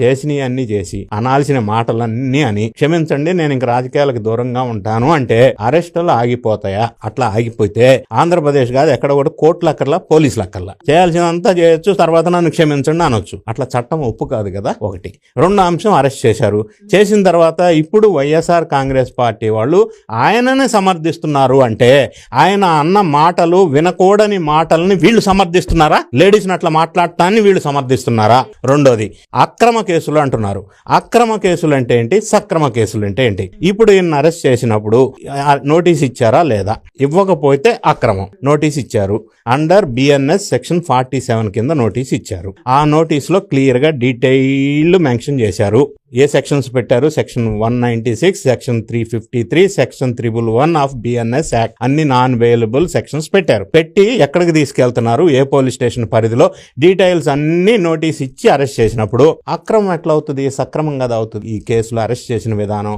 చేసినవి అన్ని చేసి అనాల్సిన మాటలన్నీ అని క్షమించండి నేను ఇంక రాజకీయాలకు దూరంగా ఉంటాను అంటే అరెస్టులు ఆగిపోతాయా? అట్లా ఆగిపోతే ఆంధ్రప్రదేశ్ కాదు ఎక్కడ కూడా కోర్టులు అక్కర్లా పోలీసులు అక్కర్లా. చేయాల్సినంతా చేయొచ్చు తర్వాత నన్ను క్షమించండి అనొచ్చు. అట్లా చట్టం ఒప్పు కాదు కదా ఒకటి. రెండో అంశం అరెస్ట్ చేశారు. చేసిన తర్వాత ఇప్పుడు వైఎస్ఆర్ కాంగ్రెస్ పార్టీ వాళ్ళు ఆయననే సమర్థిస్తున్నారు అంటే ఆయన అన్న మాటలు వినకూడని మాటల్ని వీళ్ళు సమర్థిస్తున్నారా? లేడీస్ని అట్లా మాట్లాడటాన్ని వీళ్ళు సమర్థిస్తున్నారా? రెండోది అక్రమ కేసులు అంటున్నారు. అక్రమ కేసులు అంటే ఏంటి? సక్రమ కేసులు అంటే ఏంటి? ఇప్పుడు ఈయన అరెస్ట్ చేసినప్పుడు నోటీస్ ఇచ్చారా లేదా? ఇవ్వకపోతే అక్రమం. నోటీస్ ఇచ్చారు. Under BNS section forty seven కింద నోటీస్ ఇచ్చారు. ఆ నోటీస్లో క్లియర్గా డీటెయిల్ మెన్షన్ చేశారు. ఏ సెక్షన్స్ పెట్టారు? Section one ninety six section three fifty three section triple one of BNS act. అన్ని నాన్ అవైలబుల్ సెక్షన్స్ పెట్టారు. పెట్టి ఎక్కడికి తీసుకెళ్తున్నారు? ఏ పోలీస్ స్టేషన్ పరిధిలో? డీటెయిల్స్ అన్ని నోటీస్ ఇచ్చి అరెస్ట్ చేసినప్పుడు అక్రమ ఎట్లా అవుతుంది? సక్రమం కదా అవుతుంది ఈ కేసులో అరెస్ట్ చేసిన విధానం